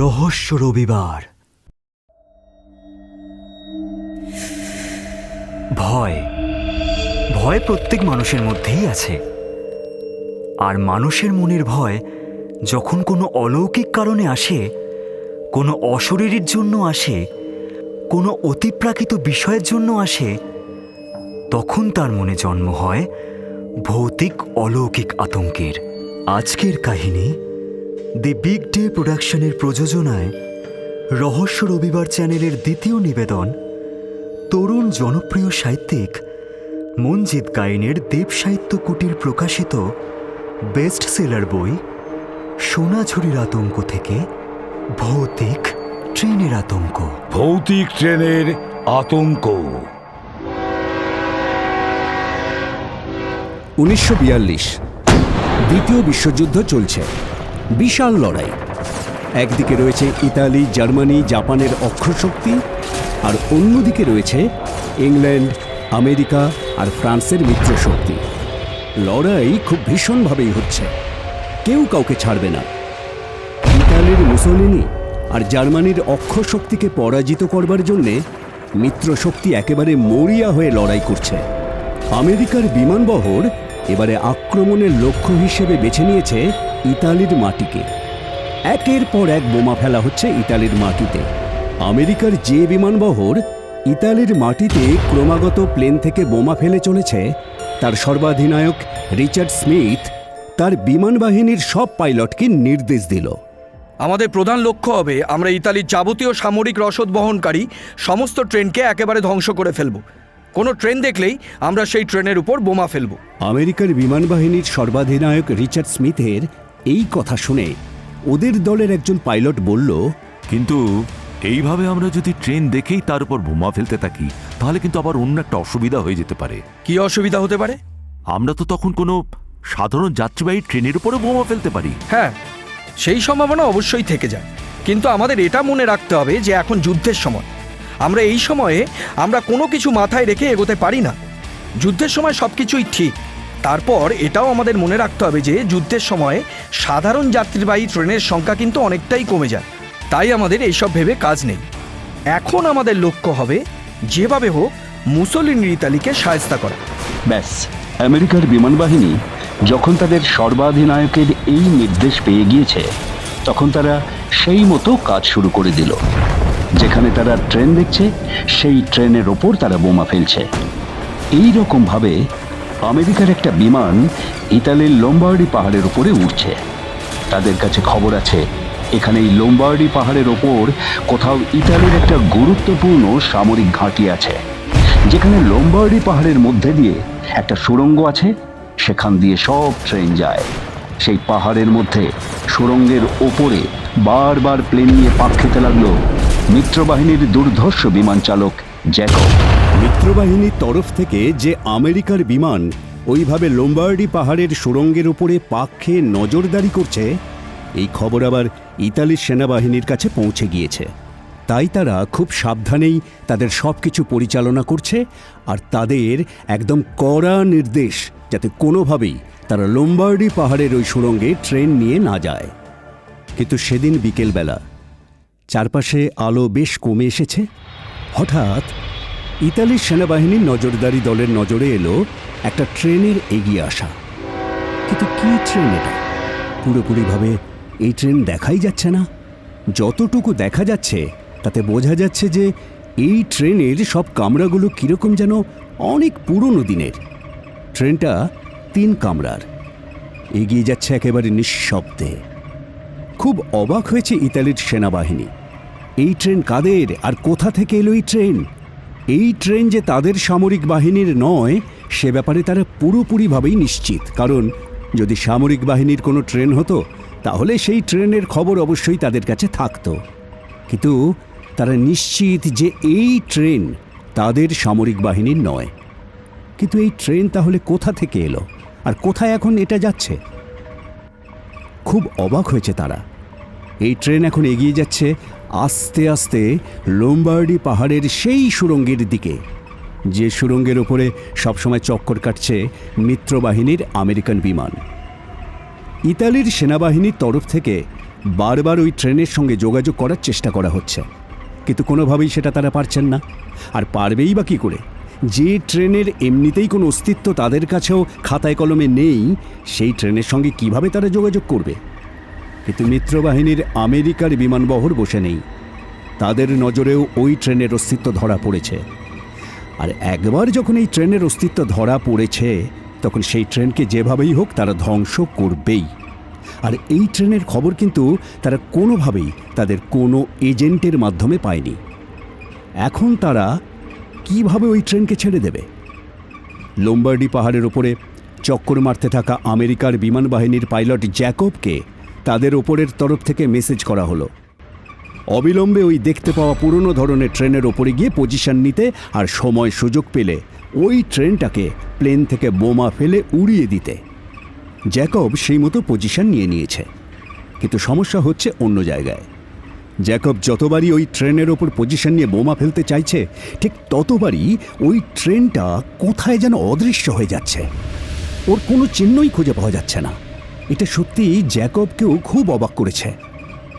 রহস্য রবিবার। ভয়। ভয় প্রত্যেক মানুষের মধ্যেই আছে। আর মানুষের মনের ভয় যখন কোনো অলৌকিক কারণে আসে, কোনো অশরীরীর জন্য আসে, কোনো অতিপ্রাকৃত বিষয়ের জন্য আসে, তখন তার মনে জন্ম হয় ভৌতিক অলৌকিক আতঙ্কের। আজকের কাহিনী দি বিগ ডে প্রোডাকশনের প্রযোজনায় রহস্য রবিবার চ্যানেলের দ্বিতীয় নিবেদন তরুণ জনপ্রিয় সাহিত্যিক মঞ্জিত গাইনের দেব সাহিত্য কুটির প্রকাশিত বেস্ট সেলার বই সোনাঝুরির আতঙ্ক থেকে ভৌতিক ট্রেনের আতঙ্ক। ভৌতিক ট্রেনের আতঙ্ক। উনিশশো বিয়াল্লিশ দ্বিতীয় বিশ্বযুদ্ধ চলছে। বিশাল লড়াই। একদিকে রয়েছে ইতালি, জার্মানি, জাপানের অক্ষশক্তি আর অন্যদিকে রয়েছে ইংল্যান্ড, আমেরিকা আর ফ্রান্সের মিত্রশক্তি। লড়াই খুব ভীষণভাবেই হচ্ছে। কেউ কাউকে ছাড়বে না। ইতালির মুসোলিনি আর জার্মানির অক্ষশক্তিকে পরাজিত করবার জন্যে মিত্রশক্তি একেবারে মরিয়া হয়ে লড়াই করছে। আমেরিকার বিমানবহর এবারে আক্রমণের লক্ষ্য হিসেবে বেছে নিয়েছে ইতালির মাটিকে। একের পর এক বোমা ফেলা হচ্ছে ইতালির মাটিতে। আমেরিকার যে বিমানবহর ইতালির মাটিতে ক্রমাগত প্লেন থেকে বোমা ফেলে চলেছে তার সর্বাধিনায়ক রিচার্ড স্মিথ তার বিমান বাহিনীর সব পাইলটকে নির্দেশ দিল। আমাদের প্রধান লক্ষ্য হবে আমরা ইতালির যাবতীয় সামরিক রসদ বহনকারী সমস্ত ট্রেনকে একেবারে ধ্বংস করে ফেলব। কোনো ট্রেন দেখলেই আমরা সেই ট্রেনের উপর বোমা ফেলব। আমেরিকার বিমান বাহিনীর সর্বাধিনায়ক রিচার্ড স্মিথের এই কথা শুনে ওদের দলের একজন পাইলট বলল কিন্তু এইভাবে আমরা যদি ট্রেন দেখেই তার উপর বোমা ফেলতে থাকি তাহলে কিন্তু আবার অন্য একটা অসুবিধা হয়ে যেতে পারে। কি অসুবিধা হতে পারে? আমরা তো তখন কোনো সাধারণ যাত্রীবাহী ট্রেনের উপরে বোমা ফেলতে পারি। হ্যাঁ সেই সম্ভাবনা অবশ্যই থেকে যায়। কিন্তু আমাদের এটা মনে রাখতে হবে যে এখন যুদ্ধের সময়। আমরা এই সময়ে আমরা কোনো কিছু মাথায় রেখে এগোতে পারি না। যুদ্ধের সময় সব কিছুই ঠিক। তারপর এটাও আমাদের মনে রাখতে হবে যে যুদ্ধের সময় সাধারণ যাত্রীবাহী ট্রেনের সংখ্যা কিন্তু অনেকটাই কমে যায়। তাই আমাদের এইসব ভেবে কাজ নেই। এখন আমাদের লক্ষ্য হবে যেভাবে হোক মুসলিনের ইতালিকে সায়স্তা করা। ব্যাস, আমেরিকার বিমান বাহিনী যখন তাদের সর্বাধিনায়কের এই নির্দেশ পেয়ে গিয়েছে, তখন তারা সেই মতো কাজ শুরু করে দিল। যেখানে তারা ট্রেন দেখছে, সেই ট্রেনের ওপর তারা বোমা ফেলছে। এই রকম ভাবে আমেরিকার একটা বিমান ইতালির লোম্বার্ডি পাহাড়ের উপরে উঠছে তাদের কাছে খবর আছে এখানে এই লোম্বার্ডি পাহাড়ের ওপর কোথাও ইতালির একটা গুরুত্বপূর্ণ সামরিক ঘাঁটি আছে, যেখানে লোম্বার্ডি পাহাড়ের মধ্যে দিয়ে একটা সুড়ঙ্গ আছে, সেখান দিয়ে সব ট্রেন যায়। সেই পাহাড়ের মধ্যে সুড়ঙ্গের ওপরে বারবার প্লেন নিয়ে পাক খেতে লাগল মিত্রবাহিনীর দুর্ধর্ষ বিমান চালক জ্যাকব। মিত্রবাহিনীর তরফ থেকে যে আমেরিকার বিমান ওইভাবে লোম্বার্ডি পাহাড়ের সুড়ঙ্গের উপরে পাক খেয়ে নজরদারি করছে, এই খবর আবার ইতালির সেনাবাহিনীর কাছে পৌঁছে গিয়েছে। তাই তারা খুব সাবধানেই তাদের সব কিছু পরিচালনা করছে আর তাদের একদম কড়া নির্দেশ যাতে কোনোভাবেই তারা লোম্বার্ডি পাহাড়ের ওই সুড়ঙ্গে ট্রেন নিয়ে না যায়। কিন্তু সেদিন বিকেলবেলা চারপাশে আলো বেশ কমে এসেছে। হঠাৎ ইতালির সেনাবাহিনীর নজরদারি দলের নজরে এলো একটা ট্রেনের এগিয়ে আসা। কিন্তু কি ট্রেন এটা? পুরোপুরিভাবে এই ট্রেন দেখাই যাচ্ছে না। যতটুকু দেখা যাচ্ছে, তাতে বোঝা যাচ্ছে যে এই ট্রেনের সব কামরাগুলো কীরকম যেন অনেক পুরনো দিনের। ট্রেনটা তিন কামরার। এগিয়ে যাচ্ছে একেবারে নিঃশব্দে। খুব অবাক হয়েছে ইতালির সেনাবাহিনী। এই ট্রেন কাদের? আর কোথা থেকে এলো এই ট্রেন? এই ট্রেন যে তাদের সামরিক বাহিনীর নয়, সে ব্যাপারে তারা পুরোপুরিভাবেই নিশ্চিত। কারণ, যদি সামরিক বাহিনীর কোনো ট্রেন হতো, তাহলে সেই ট্রেনের খবর অবশ্যই তাদের কাছে থাকত। কিন্তু তারা নিশ্চিত যে এই ট্রেন তাদের সামরিক বাহিনীর নয়। কিন্তু এই ট্রেন তাহলে কোথা থেকে এলো? আর কোথায় এখন এটা যাচ্ছে? খুব অবাক হয়েছে তারা। এই ট্রেন এখন এগিয়ে যাচ্ছে আস্তে আস্তে লোম্বার্ডি পাহাড়ের সেই সুড়ঙ্গের দিকে। যে সুরঙ্গের ওপরে সবসময় চক্কর কাটছে মিত্রবাহিনীর আমেরিকান বিমান। ইতালির সেনাবাহিনীর তরফ থেকে বারবার ওই ট্রেনের সঙ্গে যোগাযোগ করার চেষ্টা করা হচ্ছে। কিন্তু কোনোভাবেই সেটা তারা পারছেন না। আর পারবেই বা কী করে? যে ট্রেনের এমনিতেই কোনো অস্তিত্ব তাদের কাছেও খাতায় কলমে নেই, সেই ট্রেনের সঙ্গে কীভাবে তারা যোগাযোগ করবে? কিন্তু মিত্রবাহিনীর আমেরিকার বিমানবহর বসে নেই। তাদের নজরেও ওই ট্রেনের অস্তিত্ব ধরা পড়েছে। আর একবার যখন এই ট্রেনের অস্তিত্ব ধরা পড়েছে, তখন সেই ট্রেনকে যেভাবেই হোক তারা ধ্বংস করবেই। আর এই ট্রেনের খবর কিন্তু তারা কোনোভাবেই তাদের কোনো এজেন্টের মাধ্যমে পায়নি। এখন তারা কীভাবে ওই ট্রেনকে ছেড়ে দেবে? লোম্বার্ডি পাহাড়ের ওপরে চক্কর মারতে থাকা আমেরিকার বিমান বাহিনীর পাইলট জ্যাকবকে তাদের ওপরের তরফ থেকে মেসেজ করা হলো। অবিলম্বে ওই দেখতে পাওয়া পুরনো ধরনের ট্রেনের ওপরে গিয়ে পজিশন নিতে আর সময় সুযোগ পেলে ওই ট্রেনটাকে প্লেন থেকে বোমা ফেলে উড়িয়ে দিতে। জ্যাকব সেই মতো পজিশন নিয়ে নিয়েছে। কিন্তু সমস্যা হচ্ছে অন্য জায়গায়। জ্যাকব যতবারই ওই ট্রেনের ওপর পজিশন নিয়ে বোমা ফেলতে চাইছে, ঠিক ততবারই ওই ট্রেনটা কোথায় যেন অদৃশ্য হয়ে যাচ্ছে। ওর কোনো চিহ্নই খুঁজে পাওয়া যাচ্ছে না। এটা সত্যি জ্যাকবকেও খুব অবাক করেছে।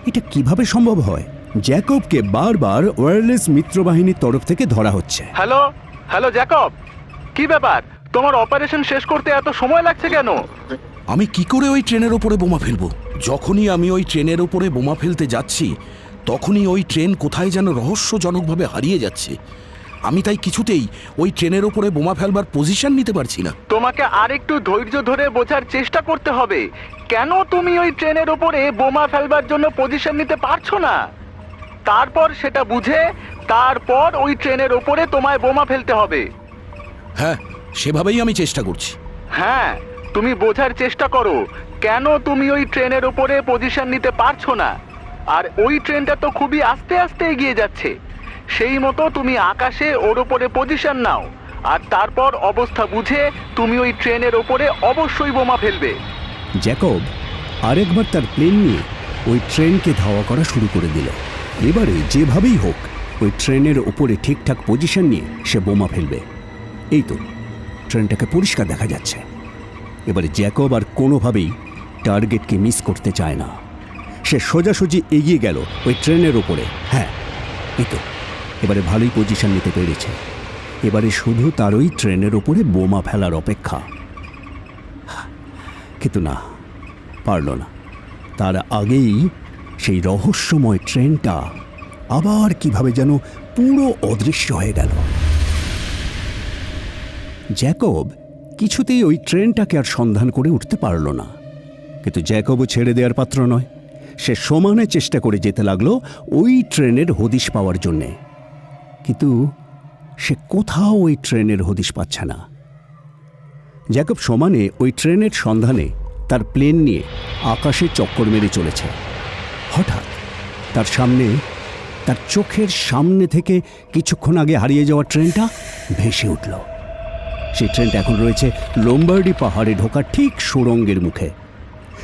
এটা কীভাবে সম্ভব হয়? জ্যাকবকে বারবার ওয়্যারলেস মিত্রবাহিনীর তরফ থেকে ধরা হচ্ছে। হ্যালো? Hello Jacob! কি ব্যাপার? তোমার অপারেশন শেষ করতে এত সময় লাগছে কেন? আমি কি করে ওই ট্রেনের ওপরে বোমা ফেলব? যখনই আমি ওই ট্রেনের ওপরে বোমা ফেলতে যাচ্ছি তখনই ওই ট্রেন কোথায় যেন রহস্যজনকভাবে হারিয়ে যাচ্ছে। আমি তাই কিছুতেই ওই ট্রেনের ওপরে বোমা ফেলবার পজিশন নিতে পারছি না। তোমাকে আরেকটু ধৈর্য ধরে বোঝার চেষ্টা করতে হবে। কেন তুমি ওই ট্রেনের ওপরে বোমা ফেলবার জন্য পজিশন নিতে পারছ না? তারপর সেটা বুঝে তারপর ওই ট্রেনের ওপরে তোমায় বোমা ফেলতে হবে। হ্যাঁ সেভাবেই আমি চেষ্টা করছি। হ্যাঁ তুমি বোঝার চেষ্টা করো কেন তুমি ওই ট্রেনের উপরে পজিশন নিতে পারছ না? আর ওই ট্রেনটা তো খুবই আস্তে আস্তে এগিয়ে যাচ্ছে। সেই মতো তুমি আকাশে ওর ওপরে পজিশন নাও। আর তারপর অবস্থা বুঝে তুমি ওই ট্রেনের ওপরে অবশ্যই বোমা ফেলবে। জ্যাকব, আরেকবার তার প্লেন নিয়ে ওই ট্রেনকে ধাওয়া করা শুরু করে দিল। এবারে যেভাবেই হোক, ওই ট্রেনের ওপরে ঠিকঠাক পজিশন নিয়ে সে বোমা ফেলবে। এই তো, ট্রেনটাকে পরিষ্কার দেখা যাচ্ছে। এবারে জ্যাকব আর কোনোভাবেই টার্গেটকে মিস করতে চায় না। সে সোজাসুজি এগিয়ে গেল ওই ট্রেনের ওপরে। হ্যাঁ এই তো। এবারে ভালোই পজিশন নিতে পেরেছে। এবারে শুধু তার ওই ট্রেনের ওপরে বোমা ফেলার অপেক্ষা। কিন্তু না, পারল না। তার আগেই সেই রহস্যময় ট্রেনটা আবার কীভাবে যেন পুরো অদৃশ্য হয়ে গেল। জ্যাকব কিছুতেই ওই ট্রেনটাকে আর সন্ধান করে উঠতে পারল না। কিন্তু জ্যাকবও ছেড়ে দেওয়ার পাত্র নয়। সে সমানে চেষ্টা করে যেতে লাগল ওই ট্রেনের হদিশ পাওয়ার জন্যে। কিন্তু সে কোথাও ওই ট্রেনের হদিশ পাচ্ছে না। জ্যাকব সমানে ওই ট্রেনের সন্ধানে তার প্লেন নিয়ে আকাশে চক্কর মেরে চলেছে। হঠাৎ তার সামনে, তার চোখের সামনে থেকে কিছুক্ষণ আগে হারিয়ে যাওয়া ট্রেনটা ভেসে উঠল। সেই ট্রেনটা এখন রয়েছে লোম্বার্ডি পাহাড়ে ঢোকা ঠিক সুরঙ্গের মুখে।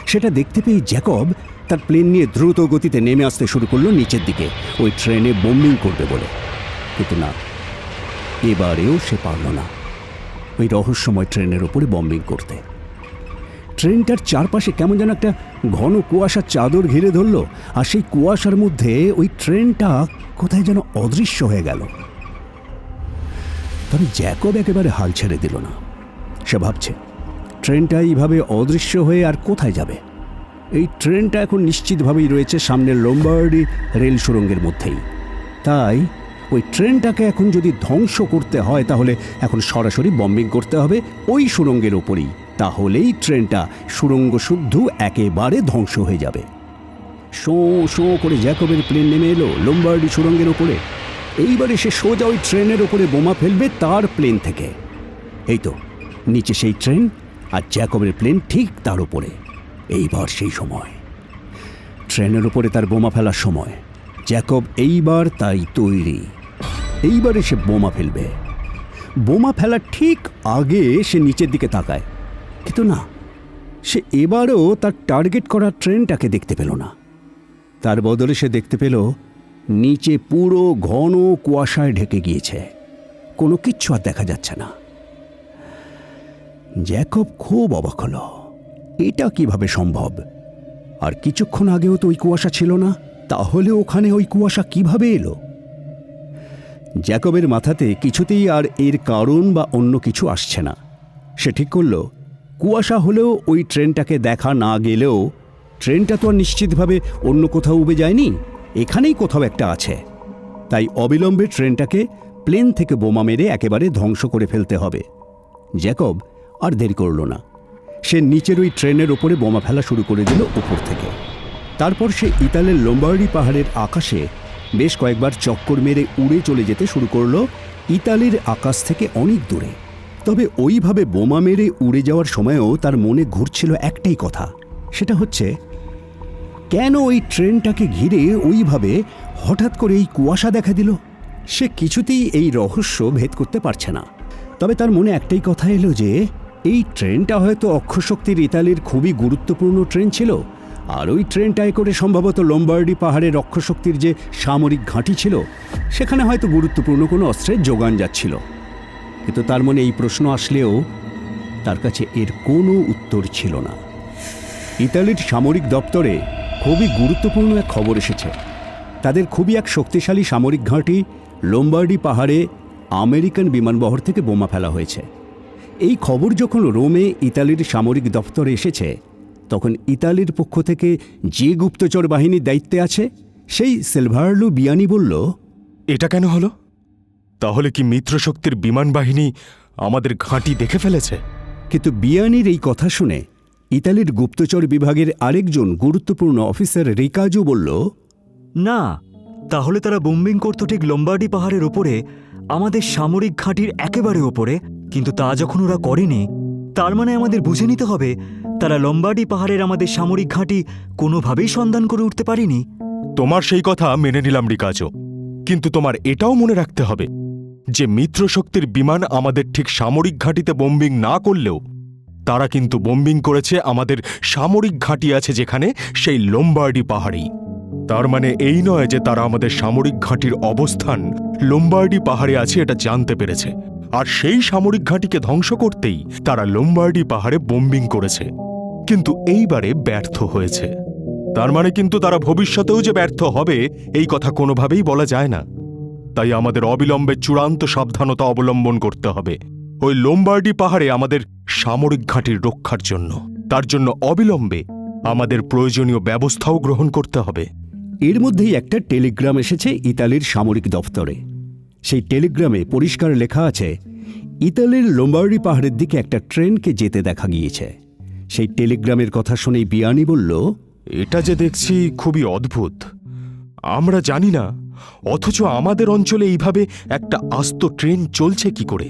সেটা দেখতে পেয়ে জ্যাকব তার প্লেন নিয়ে দ্রুত গতিতে নেমে আসতে শুরু করল নিচের দিকে। ওই ট্রেনে বোম্বিং করবে বলে। কিন্তু না। এবারেও সে পারল না। ওই রহস্যময় ট্রেনের ওপরে বম্বিং করতে। ট্রেনটার চারপাশে কেমন যেন একটা ঘন কুয়াশার চাদর ঘিরে ধরলো, আর সেই কুয়াশার মধ্যে ওই ট্রেনটা কোথায় যেন অদৃশ্য হয়ে গেল। তবে জ্যাকব একেবারে হাল ছেড়ে দিল না। সে ভাবছে, ট্রেনটা এইভাবে অদৃশ্য হয়ে আর কোথায় যাবে? এই ট্রেনটা এখন নিশ্চিতভাবেই রয়েছে সামনের লোম্বার্ডি রেল সুড়ঙ্গের মধ্যেই। তাই ওই ট্রেনটাকে এখন যদি ধ্বংস করতে হয়, তাহলে এখন সরাসরি বম্বিং করতে হবে ওই সুড়ঙ্গের ওপরেই। তাহলেই ট্রেনটা সুড়ঙ্গ শুদ্ধ একেবারে ধ্বংস হয়ে যাবে। শো শো করে জ্যাকবের প্লেন নেমে এলো লোম্বার্ডি সুড়ঙ্গের ওপরে। এইবারে সে সোজা ওই ট্রেনের ওপরে বোমা ফেলবে তার প্লেন থেকে। এই তো, নিচে সেই ট্রেন আর জ্যাকবের প্লেন ঠিক তার উপরে এইবার সেই সময়। ট্রেনের উপরে তার বোমা ফেলার সময়। জ্যাকব এইবার তাই তৈরি। এইবারে সে বোমা ফেলবে। বোমা ফেলার ঠিক আগে সে নিচের দিকে তাকায়। কিন্তু না, সে এবারও তার টার্গেট করা ট্রেনটাকে দেখতে পেল না। তার বদলে সে দেখতে পেল, নিচে পুরো ঘন কুয়াশায় ঢেকে গিয়েছে। কোনো কিচ্ছু আর দেখা যাচ্ছে না। জ্যাকব খুব অবাক হল। এটা কীভাবে সম্ভব? আর কিছুক্ষণ আগেও তো ওই কুয়াশা ছিল না। তাহলে ওখানে ওই কুয়াশা কীভাবে এলো? জ্যাকবের মাথাতে কিছুতেই আর এর কারণ বা অন্য কিছু আসছে না। সে ঠিক করল, কুয়াশা হলেও ওই ট্রেনটাকে দেখা না গেলেও ট্রেনটা তো আর নিশ্চিতভাবে অন্য কোথাও উবে যায়নি, এখানেই কোথাও একটা আছে। তাই অবিলম্বে ট্রেনটাকে প্লেন থেকে বোমা মেরে একেবারে ধ্বংস করে ফেলতে হবে। জ্যাকব আর দেরি করল না। সে নিচের ওই ট্রেনের ওপরে বোমা ফেলা শুরু করে দিল উপর থেকে। তারপর সে ইতালের লোম্বার্ডি পাহাড়ের আকাশে বেশ কয়েকবার চক্কর মেরে উড়ে চলে যেতে শুরু করল ইতালির আকাশ থেকে অনেক দূরে। তবে ওইভাবে বোমা মেরে উড়ে যাওয়ার সময়ও তার মনে ঘুরছিল একটাই কথা, সেটা হচ্ছে, কেন ওই ট্রেনটাকে ঘিরে ওইভাবে হঠাৎ করে এই কুয়াশা দেখা দিল? সে কিছুতেই এই রহস্য ভেদ করতে পারছে না। তবে তার মনে একটাই কথা এলো যে, এই ট্রেনটা হয়তো অক্ষশক্তির ইতালির খুবই গুরুত্বপূর্ণ ট্রেন ছিল। আর ওই ট্রেনটায় করে সম্ভবত লম্বার্ডি পাহাড়ে রক্ষশক্তির যে সামরিক ঘাঁটি ছিল, সেখানে হয়তো গুরুত্বপূর্ণ কোনো অস্ত্রের যোগান যাচ্ছিল। কিন্তু তার মনে এই প্রশ্ন আসলেও তার কাছে এর কোনো উত্তর ছিল না। ইতালির সামরিক দপ্তরে খুবই গুরুত্বপূর্ণ এক খবর এসেছে। তাদের খুবই এক শক্তিশালী সামরিক ঘাঁটি লোম্বার্ডি পাহাড়ে আমেরিকান বিমানবহর থেকে বোমা ফেলা হয়েছে। এই খবর যখন রোমে ইতালির সামরিক দপ্তরে এসেছে তখন ইতালির পক্ষ থেকে যে গুপ্তচর বাহিনীর দায়িত্বে আছে সেই সেলভারলু বিয়ানি বলল এটা কেন হলো? তাহলে কি মিত্রশক্তির বিমান বাহিনী আমাদের ঘাঁটি দেখে ফেলেছে? কিন্তু বিয়ানির এই কথা শুনে ইতালির গুপ্তচর বিভাগের আরেকজন গুরুত্বপূর্ণ অফিসার রিকাজু বলল না তাহলে তারা বোম্বিং করত ঠিক লম্বার্ডি পাহাড়ের ওপরে আমাদের সামরিক ঘাঁটির একেবারে ওপরে কিন্তু তা যখন ওরা করেনি তার মানে আমাদের বুঝে নিতে হবে তারা লম্বার্ডি পাহাড়ের আমাদের সামরিক ঘাঁটি কোনোভাবেই সন্ধান করে উঠতে পারিনি। তোমার সেই কথা মেনে নিলাম, রিকাজো। কিন্তু তোমার এটাও মনে রাখতে হবে যে মিত্রশক্তির বিমান আমাদের ঠিক সামরিক ঘাঁটিতে বোম্বিং না করলেও তারা কিন্তু বোম্বিং করেছে আমাদের সামরিক ঘাঁটি আছে যেখানে সেই লোম্বার্ডি পাহাড়েই। তার মানে এই নয় যে তারা আমাদের সামরিক ঘাঁটির অবস্থান লোম্বার্ডি পাহাড়ে আছে, এটা জানতে পেরেছে। আর সেই সামরিক ঘাঁটিকে ধ্বংস করতেই তারা লোম্বার্ডি পাহাড়ে বোম্বিং করেছে। কিন্তু এইবারে ব্যর্থ হয়েছে। তার মানে কিন্তু তারা ভবিষ্যতেও যে ব্যর্থ হবে, এই কথা কোনোভাবেই বলা যায় না। তাই আমাদের অবিলম্বে চূড়ান্ত সাবধানতা অবলম্বন করতে হবে। ওই লোম্বার্ডি পাহাড়ে আমাদের সামরিক ঘাঁটির রক্ষার জন্য। তার জন্য অবিলম্বে আমাদের প্রয়োজনীয় ব্যবস্থাও গ্রহণ করতে হবে। এর মধ্যেই একটা টেলিগ্রাম এসেছে ইতালির সামরিক দপ্তরে। সেই টেলিগ্রামে পরিষ্কার লেখা আছে ইতালির লোম্বার্ডি পাহাড়ের দিকে একটা ট্রেনকে যেতে দেখা গিয়েছে। সেই টেলিগ্রামের কথা শুনেই বিয়ানি বলল এটা যে দেখছি খুবই অদ্ভুত। আমরা জানি না অথচ আমাদের অঞ্চলে এইভাবে একটা আস্ত ট্রেন চলছে কি করে?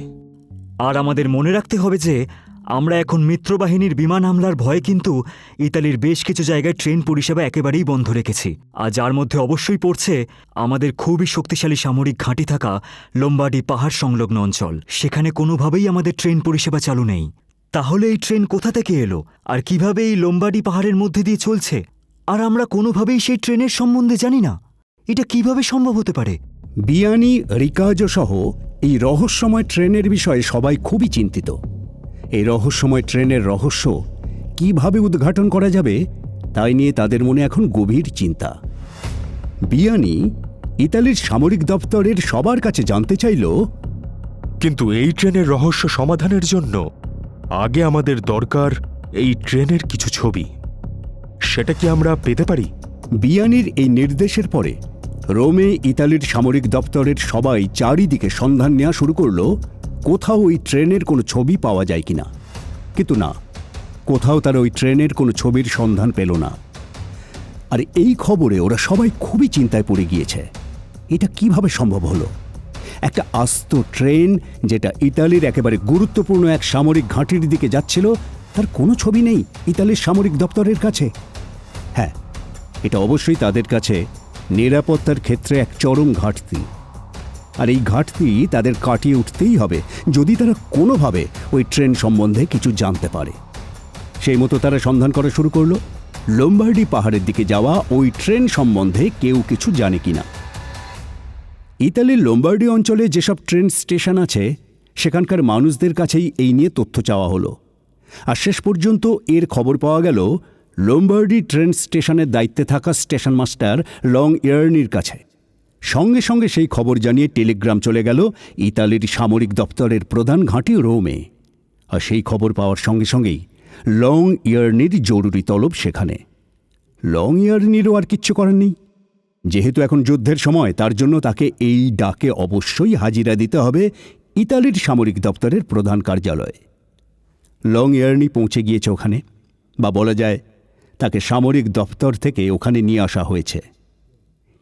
আর আমাদের মনে রাখতে হবে যে আমরা এখন মিত্রবাহিনীর বিমান হামলার ভয়ে কিন্তু ইতালির বেশ কিছু জায়গায় ট্রেন পরিষেবা একেবারেই বন্ধ রেখেছি। আর যার মধ্যে অবশ্যই পড়ছে আমাদের খুবই শক্তিশালী সামরিক ঘাঁটি থাকা লোম্বাডি পাহাড় সংলগ্ন অঞ্চল। সেখানে কোনোভাবেই আমাদের ট্রেন পরিষেবা চালু নেই। তাহলে এই ট্রেন কোথা থেকে এলো? আর কীভাবে এই লোম্বাডি পাহাড়ের মধ্যে দিয়ে চলছে? আর আমরা কোনোভাবেই সেই ট্রেনের সম্বন্ধে জানি না। এটা কীভাবে সম্ভব হতে পারে? বিয়ানি, রিকাজো সহ এই রহস্যময় ট্রেনের বিষয়ে সবাই খুবই চিন্তিত। এই রহস্যময় ট্রেনের রহস্য কীভাবে উদ্ঘাটন করা যাবে তাই নিয়ে তাদের মনে এখন গভীর চিন্তা। বিয়ানি ইতালির সামরিক দপ্তরের সবার কাছে জানতে চাইল কিন্তু এই ট্রেনের রহস্য সমাধানের জন্য আগে আমাদের দরকার এই ট্রেনের কিছু ছবি। সেটা কি আমরা পেতে পারি? বিয়ানির এই নির্দেশের পরে রোমে ইতালির সামরিক দপ্তরের সবাই চারিদিকে সন্ধান নেওয়া শুরু করল কোথাও ওই ট্রেনের কোনো ছবি পাওয়া যায় কিনা? কিন্তু না, কোথাও তারা ওই ট্রেনের কোনো ছবির সন্ধান পেল না। আর এই খবরে ওরা সবাই খুবই চিন্তায় পড়ে গিয়েছে। এটা কীভাবে সম্ভব হলো? একটা আস্ত ট্রেন, যেটা ইতালির একেবারে গুরুত্বপূর্ণ এক সামরিক ঘাঁটির দিকে যাচ্ছিল, তার কোনো ছবি নেই ইতালির সামরিক দপ্তরের কাছে। হ্যাঁ এটা অবশ্যই তাদের কাছে নিরাপত্তার ক্ষেত্রে এক চরম ঘাটতি। আর এই ঘাটতি তাদের কাটিয়ে উঠতেই হবে, যদি তারা কোনোভাবে ওই ট্রেন সম্বন্ধে কিছু জানতে পারে। সেই মতো তারা সন্ধান করা শুরু করল। লোম্বার্ডি পাহাড়ের দিকে যাওয়া ওই ট্রেন সম্বন্ধে কেউ কিছু জানে কি না ইতালির লোম্বার্ডি অঞ্চলে যেসব ট্রেন স্টেশন আছে, সেখানকার মানুষদের কাছেই এই নিয়ে তথ্য চাওয়া হলো। আর শেষ পর্যন্ত এর খবর পাওয়া গেল, লোম্বার্ডি ট্রেন স্টেশনের দায়িত্বে থাকা স্টেশন মাস্টার লং ইয়ার্নির কাছে। সঙ্গে সঙ্গে সেই খবর জানিয়ে টেলিগ্রাম চলে গেল ইতালির সামরিক দপ্তরের প্রধান ঘাঁটি রোমে। আর সেই খবর পাওয়ার সঙ্গে সঙ্গেই লং ইয়ার্নির জরুরি তলব সেখানে। লং ইয়ার্নিরও আর কিচ্ছু করার নেই। যেহেতু এখন যুদ্ধের সময়, তার জন্য তাকে এই ডাকে অবশ্যই হাজিরা দিতে হবে ইতালির সামরিক দপ্তরের প্রধান কার্যালয়ে। লং ইয়ার্নি পৌঁছে গিয়েছে ওখানে, বা বলা যায় তাকে সামরিক দপ্তর থেকে ওখানে নিয়ে আসা হয়েছে।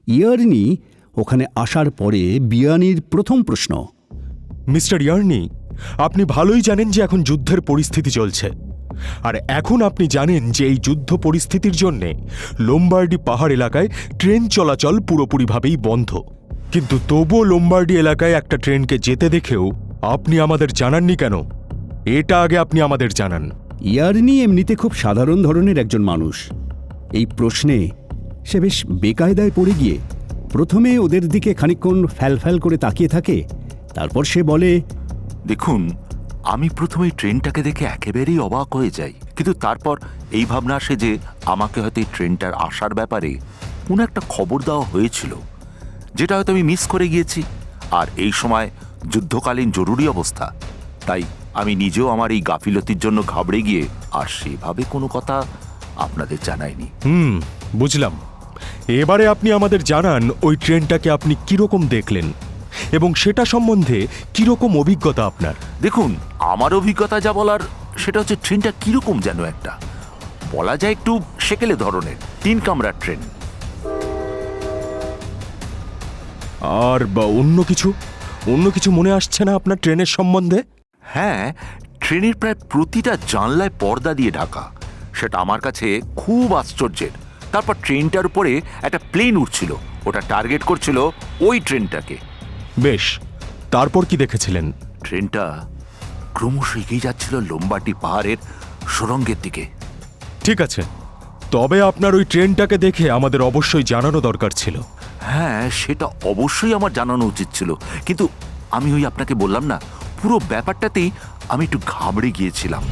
ইয়ার্নি ওখানে আসার পরে বিয়ানির প্রথম প্রশ্ন। মিস্টার ইয়ার্নি আপনি ভালোই জানেন যে এখন যুদ্ধের পরিস্থিতি চলছে। আর এখন আপনি জানেন যে এই যুদ্ধ পরিস্থিতির জন্যে লোম্বার্ডি পাহাড় এলাকায় ট্রেন চলাচল পুরোপুরিভাবেই বন্ধ। কিন্তু তবুও লোম্বার্ডি এলাকায় একটা ট্রেনকে যেতে দেখেও আপনি আমাদের জানাননি কেন? এটা আগে আপনি আমাদের জানান। ইয়ার্নি এমনিতে খুব সাধারণ ধরনের একজন মানুষ। এই প্রশ্নে সে বেশ বেকায়দায় পড়ে গিয়ে প্রথমে ওদের দিকে খানিকক্ষণ ফ্যাল করে তাকিয়ে থাকে তারপর সে বলে দেখুন আমি প্রথমে ট্রেনটাকে দেখে একেবারেই অবাক হয়ে যাই কিন্তু তারপর এই ভাবনা আসে যে আমাকে হয়তো এই ট্রেনটার আসার ব্যাপারে কোনো একটা খবর দেওয়া হয়েছিল যেটা হয়তো আমি মিস করে গিয়েছি। আর এই সময় যুদ্ধকালীন জরুরি অবস্থা তাই আমি নিজেও আমার এই গাফিলতির জন্য ঘাবড়ে গিয়ে আর সেভাবে কোনো কথা আপনাদের জানাইনি। হুম বুঝলাম। এবারে আপনি আমাদের জানান ওই ট্রেনটাকে আপনি কীরকম দেখলেন এবং সেটা সম্বন্ধে কীরকম অভিজ্ঞতা আপনার। দেখুন আমার অভিজ্ঞতা যা বলার সেটা হচ্ছে ট্রেনটা কীরকম যেন একটা। বলা যায় একটু সেকেলে ধরনের তিন কামরার ট্রেন। আর বা অন্য কিছু? অন্য কিছু মনে আসছে না আপনার ট্রেনের সম্বন্ধে? হ্যাঁ ট্রেনের প্রায় প্রতিটা জানলায় পর্দা দিয়ে ঢাকা। সেটা আমার কাছে খুব আশ্চর্যের। তারপর ট্রেনটার উপরে একটা প্লেন উঠছিল। ওটা টার্গেট করছিল ওই ট্রেনটাকে। বেশ তারপর কি দেখেছিলেন? ট্রেনটা ক্রমশ এগিয়ে যাচ্ছিল লম্বাটি পাহাড়ের সুরঙ্গের দিকে। ঠিক আছে তবে আপনার ওই ট্রেনটাকে দেখে আমাদের অবশ্যই জানানো দরকার ছিল। হ্যাঁ সেটা অবশ্যই আমার জানানো উচিত ছিল। কিন্তু আমি ওই আপনাকে বললাম না পুরো ব্যাপারটাতেই আমি একটু ঘাবড়ে গিয়েছিলাম।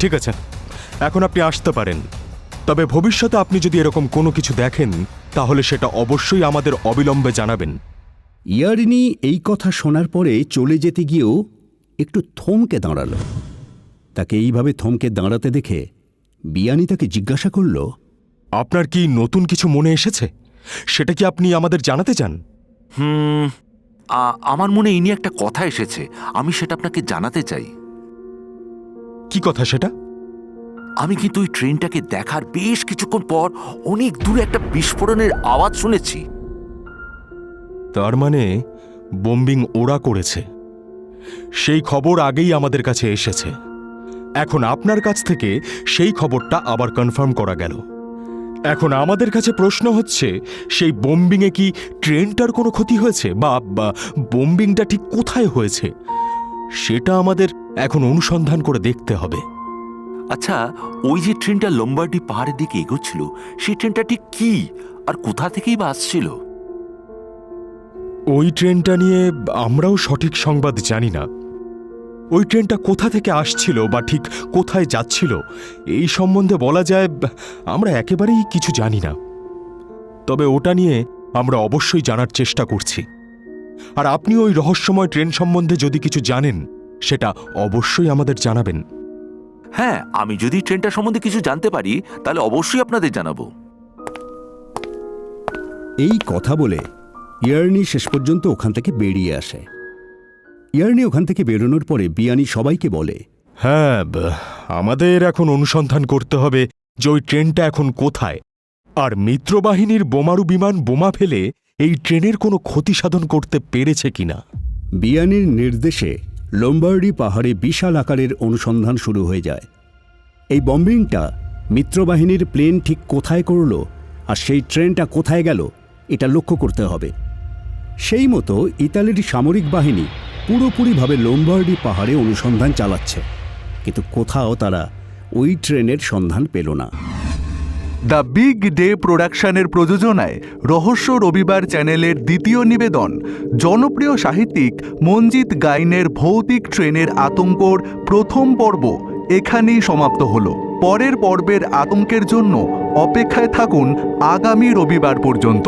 ঠিক আছে এখন আপনি আসতে পারেন। তবে ভবিষ্যতে আপনি যদি এরকম কোনো কিছু দেখেন তাহলে সেটা অবশ্যই আমাদের অবিলম্বে জানাবেন। ইয়ারিনি এই কথা শোনার পরে চলে যেতে গিয়েও একটু থমকে দাঁড়াল। তাকে এইভাবে থমকে দাঁড়াতে দেখে বিয়ানি তাকে জিজ্ঞাসা করল আপনার কি নতুন কিছু মনে এসেছে? সেটা কি আপনি আমাদের জানাতে চান? হুম আমার মনে এই নিয়ে একটা কথা এসেছে। আমি সেটা আপনাকে জানাতে চাই। কি কথা সেটা? আমি কিন্তু ওই ট্রেনটাকে দেখার বেশ কিছুক্ষণ পর অনেক দূরে একটা বিস্ফোরণের আওয়াজ শুনেছি। তার মানে বোম্বিং ওরা করেছে। সেই খবর আগেই আমাদের কাছে এসেছে। এখন আপনার কাছ থেকে সেই খবরটা আবার কনফার্ম করা গেল। এখন আমাদের কাছে প্রশ্ন হচ্ছে, সেই বোম্বিংয়ে কি ট্রেনটার কোনো ক্ষতি হয়েছে বা বোম্বিংটা ঠিক কোথায় হয়েছে? সেটা আমাদের এখন অনুসন্ধান করে দেখতে হবে। আচ্ছা ওই যে ট্রেনটা লম্বার্ডি পাহাড়ের দিকে এগোচ্ছিল, সেই ট্রেনটা ঠিক কি আর কোথা থেকেই বা আসছিল? ওই ট্রেনটা নিয়ে আমরাও সঠিক সংবাদ জানি না। ওই ট্রেনটা কোথা থেকে আসছিল বা ঠিক কোথায় যাচ্ছিল, এই সম্বন্ধে বলা যায়, আমরা একেবারেই কিছু জানি না। তবে ওটা নিয়ে আমরা অবশ্যই জানার চেষ্টা করছি। আর আপনি ওই রহস্যময় ট্রেন সম্বন্ধে যদি কিছু জানেন, সেটা অবশ্যই আমাদের জানাবেন। হ্যাঁ আমি যদি ট্রেনটা সম্বন্ধে কিছু জানতে পারি তাহলে অবশ্যই আপনাদের জানাব। এই কথা বলে ইয়ার্নি শেষ পর্যন্ত ওখান থেকে বেরিয়ে আসে। ইয়ার্নি ওখান থেকে বেরোনোর পরে বিয়ানি সবাইকে বলে হ্যাঁ আমাদের এখন অনুসন্ধান করতে হবে যে ওই ট্রেনটা এখন কোথায়। আর মিত্রবাহিনীর বোমারু বিমান বোমা ফেলে এই ট্রেনের কোনো ক্ষতি সাধন করতে পেরেছে কিনা। বিয়ানির নির্দেশে লোম্বার্ডি পাহাড়ে বিশাল আকারের অনুসন্ধান শুরু হয়ে যায়। এই বম্বিংটা মিত্রবাহিনীর প্লেন ঠিক কোথায় করল আর সেই ট্রেনটা কোথায় গেল, এটা লক্ষ্য করতে হবে। সেই মতো ইতালির সামরিক বাহিনী পুরোপুরিভাবে লোম্বার্ডি পাহাড়ে অনুসন্ধান চালাচ্ছে, কিন্তু কোথাও তারা ওই ট্রেনের সন্ধান পেল না। দ্য বিগ ডে প্রোডাকশনের প্রযোজনায় রহস্য রবিবার চ্যানেলের দ্বিতীয় নিবেদন, জনপ্রিয় সাহিত্যিক মঞ্জিত গাইনের ভৌতিক ট্রেনের আতঙ্কর প্রথম পর্ব এখানেই সমাপ্ত হল। পরের পর্বের আতঙ্কের জন্য অপেক্ষায় থাকুন আগামী রবিবার পর্যন্ত।